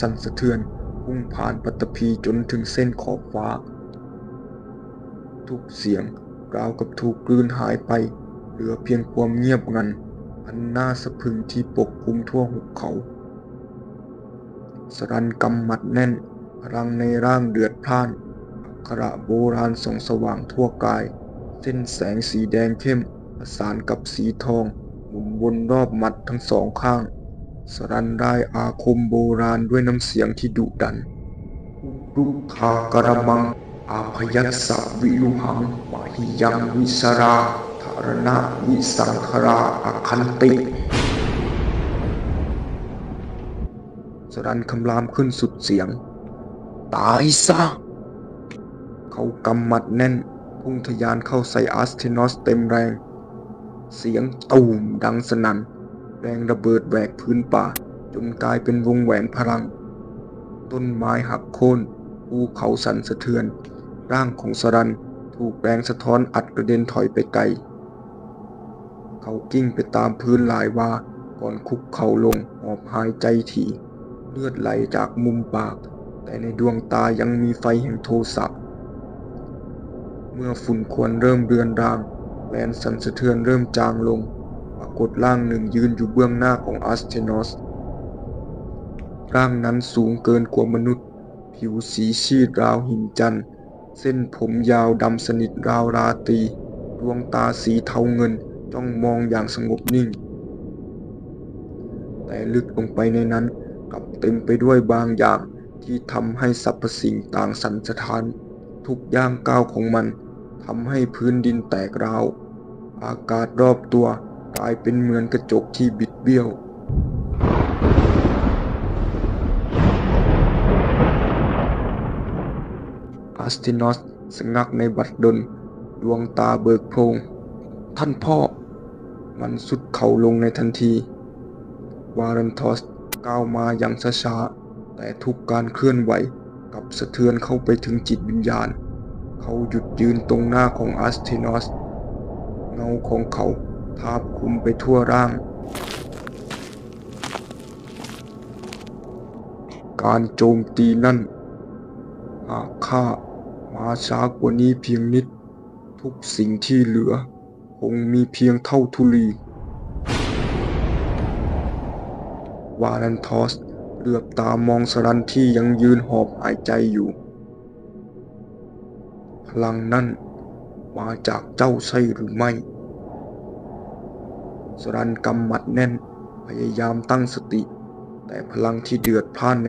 สั่นสะเทือนพุ่งผ่านปัตตภีจนถึงเส้นขอบฟ้า ทุกเสียงราวกับถูกกลืนหายไป เหลือเพียงความเงียบงันอันน่าสะพรึงที่ปกคลุมทั่วหุบเขา สรันกำหมัดแน่นพลังในร่างเดือดพล่านอักระโบราณส่องสว่างทั่วกาย เส้นแสงสีแดงเข้มประสานกับสีทองหมุนวนรอบมัดทั้งสองข้าง สรันได้อาคมโบราณด้วยน้ำเสียงที่ดุดันรุคากระมัง อาพยัสสวิลุหังวาหิยังวิสราธารณะวิสังคราอคันติ สรันคำรามขึ้นสุดเสียง ตายซะ เขากำมัดแน่น พุ่งทะยานเข้าใส่อัสเทนอสเต็มแรง เสียงตูมดังสนั่น แรงระเบิดแหวกพื้นป่า จนกลายเป็นวงแหวนพลัง ต้นไม้หักโค่นภูเขาสั่นสะเทือน ร่างของสรันถูกแรงสะท้อนอัดกระเด็นถอยไปไกล เขากิ้งไปตามพื้นหลายว่าก่อนคุกเข่าลงหอบหายใจถี่เลือดไหลจากมุมปาก แต่ในดวงตายังมีไฟแห่งโทสะเมื่อฝุ่นควันเริ่มเรือนรางแรงสั่นสะเทือนเริ่มจางลงากฏร่างหนึ่งยืนอยู่เบื้องหน้าของอัสเทนอส ร่างนั้นสูงเกินกว่ามนุษย์ ผิวสีชีดราวหินจันทร์ เส้นผมยาวดำสนิทราวราตรีดวงตาสีเทาเงินจ้องมองอย่างสงบนิ่ง แต่ลึกลงไปในนั้นกลับเต็มไปด้วยบางอย่างที่ทำให้สรรพสิ่งต่างสันสะท้าน ทุกย่างก้าวของมันทำให้พื้นดินแตกร้าวอากาศรอบตัว กลายเป็นเหมือนกระจกที่บิดเบี้ยวอาสตินอสสงักในบัดดล ดวงตาเบิกโพงท่านพ่อ มันสุดเข่าลงในทันที วารันทอสก้าวมาอย่างช้าๆ แต่ทุกการเคลื่อนไหวกับสะเทือนเข้าไปถึงจิตวิญญาณ เขาหยุดยืนตรงหน้าของอาสตินอส เงาของเขา ทาบคลุมไปทั่วร่าง การโจมตีนั่น หากข้ามาช้ากว่านี้เพียงนิด ทุกสิ่งที่เหลือ คงมีเพียงเท่าทุลี วาลันทอสเหลือบตามองสรันที่ยังยืนหอบหายใจอยู่ พลังนั่นมาจากเจ้าใช่หรือไม่ สรันกำหมัดแน่น พยายามตั้งสติ แต่พลังที่เดือดพล่านใน